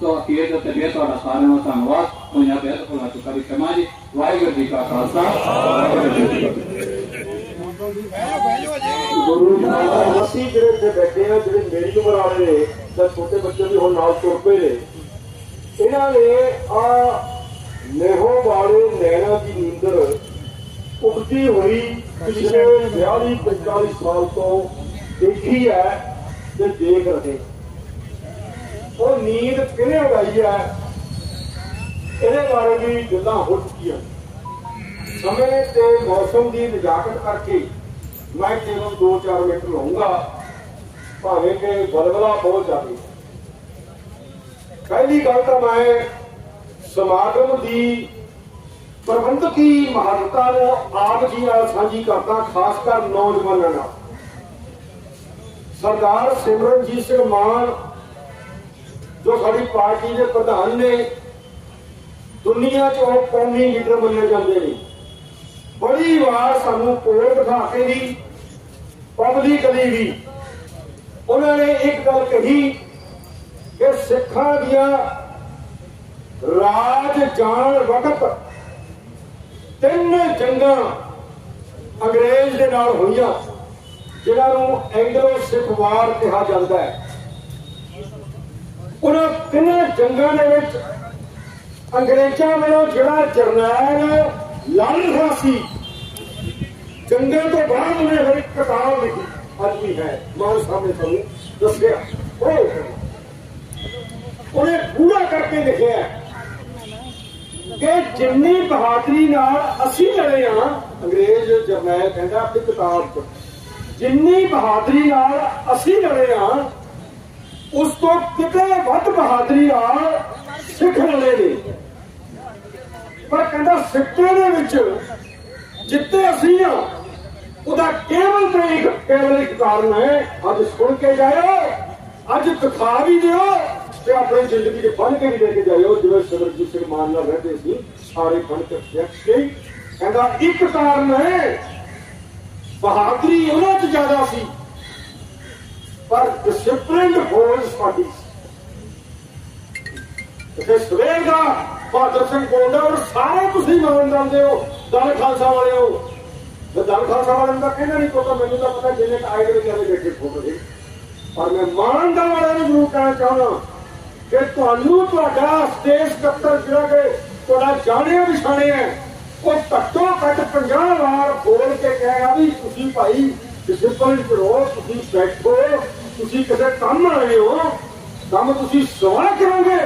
ਸੋ ਅਖੀਰ ਤੇ ਤੁਹਾਡਾ ਸਾਰਿਆਂ ਦਾ ਧੰਨਵਾਦ ਹੋਈਆਂ ਬੇਅਦ ਹੋਣਾ ਚੁੱਕਾ ਕਮਾ ਜੀ ਵਾਹਿਗੁਰੂ ਜੀ ਕਾ ਖਾਲਸਾ ਗੁਰੂ ਨਾਨਕ ਅਸੀਂ ਜਿਹੜੇ ਇੱਥੇ ਬੈਠੇ ਆ ਜਿਹੜੇ ਮੇਰੀ ਉਮਰ ਵਾਲੇ ਨੇ ਛੋਟੇ ਬੱਚੇ ਵੀ ਹੁਣ ਨਾਲ ਤੁਰ ਪਏ ਨੇ ਇਹਨਾਂ ਨੇ ਆ ਨੇਹੋ ਵਾਲੇ ਨੈਣਾ ਦੀ ਨੀਂਦਰ ਉਪਜੀ ਹੋਈ ਪਿਛਲੇ 42 45 ਸਾਲ ਤੋਂ ਦੇਖੀ ਹੈ ਤੇ ਦੇਖ ਰਹੇ ਕਿਹਨੇ ਉਡਾਈ ਹੈ? ਇਹਦੇ ਬਾਰੇ ਵੀ ਗੱਲਾਂ ਹੋ ਚੁੱਕੀਆਂ। ਸਮੇਂ ਤੇ ਮੌਸਮ ਦੀ ਨਜਾਕਤ ਕਰਕੇ ਮੈਂ ਕੇਵਲ 2-4 ਮਿੰਟ ਲਵਾਂਗਾ ਭਾਵੇਂ ਕਿ ਬਲਬਲਾ ਬਹੁਤ ਜਾਵੇ ਪਹਿਲੀ ਗੱਲ ਤਾਂ ਮੈਂ ਸਮਾਗਮ ਦੀ ਪ੍ਰਬੰਧਕੀ ਮਹੱਤਤਾ ਨੂੰ ਆਪ ਜੀ ਨਾਲ ਸਾਂਝੀ ਕਰਦਾ, ਖਾਸ ਕਰ ਨੌਜਵਾਨਾਂ ਨਾਲ। ਸਰਦਾਰ ਸਿਮਰਨਜੀਤ ਸਿੰਘ ਮਾਨ ਜੋ ਸਾਡੀ ਪਾਰਟੀ ਦੇ ਪ੍ਰਧਾਨ ਨੇ ਦੁਨੀਆ 'ਚ ਉਹ ਕੌਮੀ ਲੀਡਰ ਮੰਨੇ ਜਾਂਦੇ ਨੇ। ਬੜੀ ਵਾਰ ਸਾਨੂੰ ਕੋਲ ਦਿਖਾ ਕੇ ਵੀ, ਪਬਲਿਕਲੀ ਵੀ ਉਹਨਾਂ ਨੇ ਇੱਕ ਗੱਲ ਕਹੀ ਕਿ ਸਿੱਖਾਂ ਦੀਆਂ ਰਾਜ ਜਾਣ ਵਕਤ ਤਿੰਨ ਜੰਗਾਂ ਅੰਗਰੇਜ਼ ਦੇ ਨਾਲ ਹੋਈਆਂ ਜਿਹਨਾਂ ਨੂੰ ਐਂਗਲੋ ਸਿੱਖ ਵਾਰ ਕਿਹਾ ਜਾਂਦਾ ਹੈ। ਉਹਨਾਂ ਤਿੰਨਾਂ ਜੰਗਾਂ ਦੇ ਵਿੱਚ ਅੰਗਰੇਜ਼ਾਂ ਵੱਲੋਂ ਜਿਹੜਾ ਜਰਨੈਲ ਲਾਲ ਸੀ ਜੰਗਲ ਤੋਂ ਬਾਅਦ ਉਹਨੇ ਫਿਰ ਇੱਕ ਕਿਤਾਬ ਲਿਖੀ ਅੱਜ ਵੀ ਹੈ। ਮਾਨ ਸਾਹਮਣੇ ਤੁਹਾਨੂੰ ਦੱਸਿਆ। ਉਹ ਉਹਨੇ ਪੂਰਾ ਕਰਕੇ ਲਿਖਿਆ ਕਿ ਜਿੰਨੀ ਬਹਾਦਰੀ ਨਾਲ ਅਸੀਂ ਲੜੇ ਆ ਅੰਗਰੇਜ਼ ਜਰਨੈਲ ਕਹਿੰਦਾ ਆਪਣੀ ਕਿਤਾਬ 'ਚ ਜਿੰਨੀ ਬਹਾਦਰੀ ਨਾਲ ਅਸੀਂ ਲੜੇ ਆ ਉਸ ਤੋਂ ਕਿਤੇ ਵੱਧ ਬਹਾਦਰੀ ਨਾਲ ਸਿੱਖ ਲੜੇ ਨੇ। ਪਰ ਕਹਿੰਦਾ ਸਿੱਕੇ ਦੇ ਵਿੱਚ ਜਿੱਤੇ ਅਸੀਂ ਆ, ਉਹਦਾ ਕੇਵਲ ਤੇ ਇੱਕ ਕੇਵਲ ਇੱਕ ਕਾਰਨ ਹੈ, ਅੱਜ ਸੁਣ ਕੇ ਜਾਇਓ, ਅੱਜ ਦਿਖਾ ਵੀ ਦਿਓ ਤੇ ਆਪਣੀ ਜ਼ਿੰਦਗੀ ਦੇ ਬਣ ਕੇ ਵੀ ਲੈ ਕੇ ਜਾਇਓ, ਜਿਵੇਂ ਸਿਮਰਜੀਤ ਸਿੰਘ ਮਾਨ ਨਾਲ ਰਹਿੰਦੇ ਸੀ, ਸਾਰੇ ਬਣ ਕੇ ਸਿੱਖ ਕੇ। ਕਹਿੰਦਾ ਇੱਕ ਕਾਰਨ ਹੈ, ਬਹਾਦਰੀ ਉਹਨਾਂ 'ਚ ਜ਼ਿਆਦਾ ਸੀ, ਪਰ ਡਿਸਪਲਿਨਡ ਫੋਰਸ ਸਾਡੀ ਤੇ ਸਵੇਰ ਦਾ ਬਹਾਦਰ ਸਿੰਘ ਬੋਲਦਾ ਔਰ ਸਾਰੇ ਤੁਸੀਂ ਮਾਨ ਜਾਂਦੇ ਹੋ ਦਲ ਖਾਲਸਾ ਵਾਲਿਓ। ਮੈਂ ਦਲ ਖਾਲਸਾ ਵਾਲਿਆਂ ਦਾ ਕਹਿੰਦਾ ਨਹੀਂ ਕੋਈ ਮੈਨੂੰ ਤਾਂ ਪਤਾ ਜਿੰਨੇ ਆਏ ਦੇ ਵਿਚਾਰੇ ਬੈਠੇ ਫੋਟੋ ਦੇ। ਪਰ ਮੈਂ ਮਾਨ ਦਾ ਵਾਲਿਆਂ ਨੂੰ ਜ਼ਰੂਰ ਕਹਿਣਾ ਚਾਹੁੰਦਾ ਕਿ ਤੁਹਾਨੂੰ ਤੁਹਾਡਾ ਸਟੇਜ ਦਫ਼ਤਰ ਜਿਹੜਾ ਕਿ ਤੁਹਾਡਾ ਜਾਣਿਆ ਵਿਛਾਣਿਆ ਹੈ, ਉਹ ਘੱਟੋ ਘੱਟ 50 ਵਾਰ ਬੋਲ ਕੇ ਕਹੇਗਾ ਵੀ ਤੁਸੀਂ ਭਾਈ ਡਿਸਪਲਿਨ ਕਰੋ ਤੁਸੀਂ ਬੈਠੋ ਤੁਸੀਂ ਕਿਸੇ ਕੰਮ ਆਏ ਹੋ ਕੰਮ ਤੁਸੀਂ ਸਵਾਲ ਕਰੋਗੇ।